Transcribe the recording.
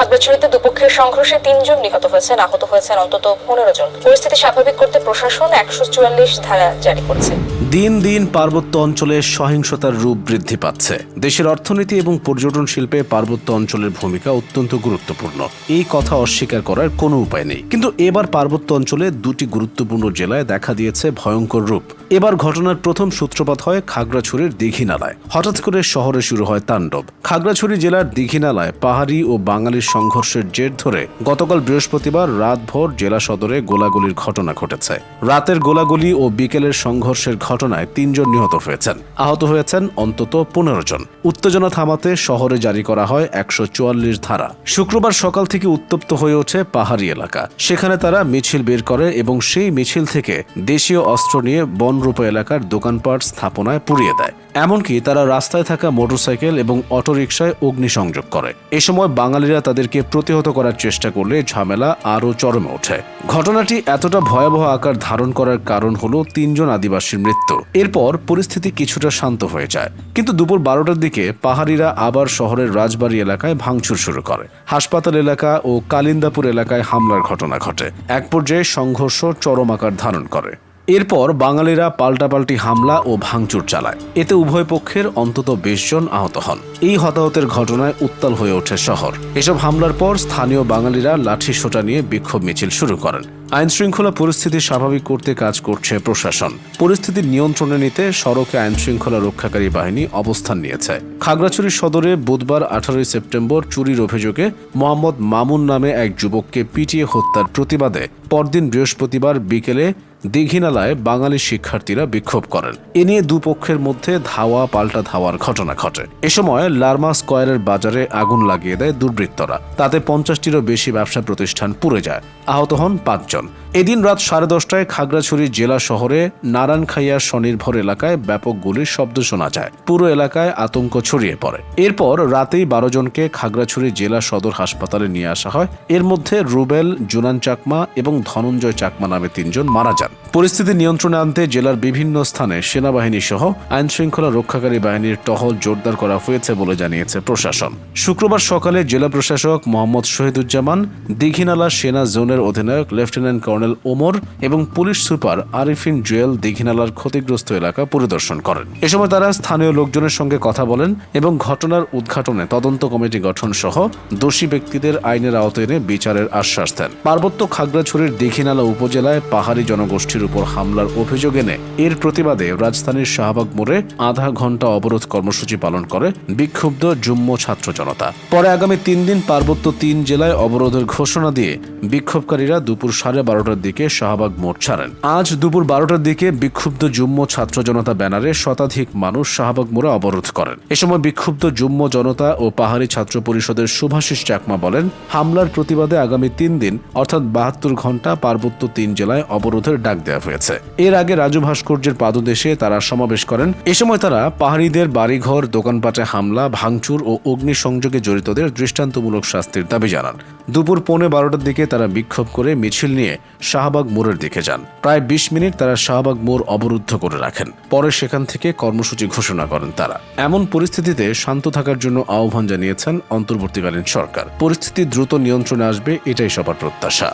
খাগড়াছড়িতে দুপক্ষের সংঘর্ষে তিনজন নিহত হয়েছেন, আহত হয়েছেন অন্তত পনেরো জন। পরিস্থিতি স্বাভাবিক করতে প্রশাসন একশো চুয়াল্লিশ ধারা জারি করছে। দিন দিন পার্বত্য অঞ্চলে সহিংসতার রূপ বৃদ্ধি পাচ্ছে। দেশের অর্থনীতি এবং পর্যটন শিল্পে পার্বত্য অঞ্চলের ভূমিকা অত্যন্ত গুরুত্বপূর্ণ। এই কথা অস্বীকার করার কোনো উপায় নেই। কিন্তু এবার পার্বত্য অঞ্চলে দুটি গুরুত্বপূর্ণ জেলায় দেখা দিয়েছে ভয়ঙ্কর রূপ। এবার ঘটনার প্রথম সূত্রপাত হয় খাগড়াছড়ির দীঘিনালায়। হঠাৎ করে শহরে শুরু হয় তাণ্ডব। খাগড়াছড়ি জেলার দীঘিনালায় পাহাড়ি ও বাঙালির সংঘর্ষের জের ধরে গতকাল বৃহস্পতিবার রাতভর জেলা সদরে গোলাগুলির ঘটনা ঘটেছে। রাতের গোলাগুলি ও বিকেলের সংঘর্ষের ঘটনায় তিনজন নিহত হয়েছেন। আহত হয়েছেন অন্তত পনেরো জন। উত্তেজনা থামাতে শহরে জারি করা হয় একশো চুয়াল্লিশ ধারা। শুক্রবার সকাল থেকে উত্তপ্ত হয়ে ওঠে পাহাড়ি এলাকা। সেখানে তারা মিছিল বের করে এবং সেই মিছিল থেকে দেশীয় অস্ত্র নিয়ে বনরূপ এলাকার দোকানপাট স্থাপনায় পুড়িয়ে দেয়। এমনকি তারা রাস্তায় থাকা মোটরসাইকেল এবং অটোরিকশায় অগ্নিসংযোগ করে। এ সময় বাঙালিরা তাদেরকে প্রতিহত করার চেষ্টা করলে ঝামেলা আরও চরমে ওঠে। ঘটনাটি এতটা ভয়াবহ আকার ধারণ করার কারণ হল তিনজন আদিবাসীর মৃত্যু। এরপর পরিস্থিতি কিছুটা শান্ত হয়ে যায়। কিন্তু দুপুর বারোটার দিকে পাহাড়িরা আবার শহরের রাজবাড়ি এলাকায় ভাঙচুর শুরু করে। হাসপাতাল এলাকা ও কালিন্দাপুর এলাকায় হামলার ঘটনা ঘটে। এক পর্যায়ে সংঘর্ষ চরম আকার ধারণ করে। এরপর বাঙালিরা পাল্টাপাল্টি হামলা ও ভাঙচুর চালায়। এতে উভয় পক্ষের অন্তত বিশ জন আহত হন। এই হতাহতের ঘটনায় উত্তাল হয়ে ওঠে শহর। এসব হামলার পর স্থানীয় বাঙালিরা লাঠি সোটা নিয়ে বিক্ষোভ মিছিল শুরু করেন। আইন শৃঙ্খলা পরিস্থিতি স্বাভাবিক করতে কাজ করছে প্রশাসন। পরিস্থিতি নিয়ন্ত্রণে নিতে সড়কে আইন শৃঙ্খলা রক্ষাকারী বাহিনী অবস্থান নিয়েছে। খাগড়াছড়ি সদরে বুধবার আঠারোই সেপ্টেম্বর চুরির অভিযোগে মোহাম্মদ মামুন নামে এক যুবককে পিটিয়ে হত্যার প্রতিবাদে পরদিন বৃহস্পতিবার বিকেলে দীঘিনালায় বাঙালি শিক্ষার্থীরা বিক্ষোভ করেন। এ নিয়ে দুপক্ষের মধ্যে ধাওয়া পাল্টা ধাওয়ার ঘটনা ঘটে। এ সময় লার্মা স্কয়ারের বাজারে আগুন লাগিয়ে দেয় দুর্বৃত্তরা। তাতে পঞ্চাশটিরও বেশি ব্যবসা প্রতিষ্ঠান পুড়ে যায়। আহত হন পাঁচজন। এদিন রাত সাড়ে দশটায় খাগড়াছড়ি জেলা শহরে নারায়ণখাইয়া স্বনির্ভর এলাকায় ব্যাপক গুলির শব্দ শোনা যায়। পুরো এলাকায় আতঙ্ক ছড়িয়ে পড়ে। এরপর রাতেই বারো জনকে খাগড়াছড়ি জেলা সদর হাসপাতালে নিয়ে আসা হয়। এর মধ্যে রুবেল, জুনান চাকমা এবং ধনঞ্জয় চাকমা নামে তিনজন মারা যান। পরিস্থিতি নিয়ন্ত্রণে আনতে জেলার বিভিন্ন স্থানে সেনাবাহিনী সহ আইন শৃঙ্খলা রক্ষাকারী বাহিনীর টহল জোরদার করা হয়েছে বলে জানিয়েছে প্রশাসন। শুক্রবার সকালে জেলা প্রশাসক মোহাম্মদ শহীদুজ্জামান, দীঘিনালা সেনা জোনের অধিনায়ক লেফটেন্যান্ট কর্নেল ওমর এবং পুলিশ সুপার আরিফিন জুয়েল দীঘিনালার ক্ষতিগ্রস্ত এলাকা পরিদর্শন করেন। এ সময় তারা স্থানীয় লোকজনের সঙ্গে কথা বলেন এবং ঘটনার উদ্ঘাটনে তদন্ত কমিটি গঠন সহ দোষী ব্যক্তিদের আইনের আওতায় এনে বিচারের আশ্বাস দেন। পার্বত্য খাগড়াছড়ির দীঘিনালা উপজেলায় পাহাড়ি জনগোষ্ঠীর উপর হামলার অভিযোগ এনে এর প্রতিবাদে রাজধানীর শাহবাগ মোড়ে আধা ঘণ্টা অবরোধ কর্মসূচি পালন করে বিক্ষুব্ধ যুম্ম ছাত্র জনতা। পরে আগামী তিন দিন পার্বত্য তিন জেলায় অবরোধের ঘোষণা দিয়ে বিক্ষোভকারীরা দুপুর সাড়ে বারোটার দিকে শাহবাগ মোড় ছাড়েন। আজ দুপুর বারোটার দিকে বিক্ষুব্ধ যুম্ম ছাত্র জনতা ব্যানারে শতাধিক মানুষ শাহবাগ মোড়ে অবরোধ করেন। এ সময় বিক্ষুব্ধ যুম্ম জনতা ও পাহাড়ি ছাত্র পরিষদের শুভাশিস চাকমা বলেন, হামলার প্রতিবাদে আগামী তিন দিন, অর্থাৎ বাহাত্তর ঘণ্টা পার্বত্য তিন জেলায় অবরোধের ডাক দেওয়া হয়েছে। এর আগে রাজু ভাস্কর্যের পাদদেশে তারা সমাবেশ করেন। এ সময় তারা পাহাড়িদের বাড়িঘর, দোকানপাটে হামলা, ভাঙচুর ও অগ্নিসংযোগে জড়িতদের দৃষ্টান্তমূলক শাস্তির দাবি জানান। দুপুর পৌনে বারোটার দিকে তারা বিক্ষোভ করে মিছিল নিয়ে শাহবাগ মোড়ের দিকে যান। প্রায় বিশ মিনিট তারা শাহবাগ মোড় অবরুদ্ধ করে রাখেন। পরে সেখান থেকে কর্মসূচি ঘোষণা করেন তারা। এমন পরিস্থিতিতে শান্ত থাকার জন্য আহ্বান জানিয়েছেন অন্তর্বর্তীকালীন সরকার। পরিস্থিতি দ্রুত নিয়ন্ত্রণে আসবে, এটাই সবার প্রত্যাশা।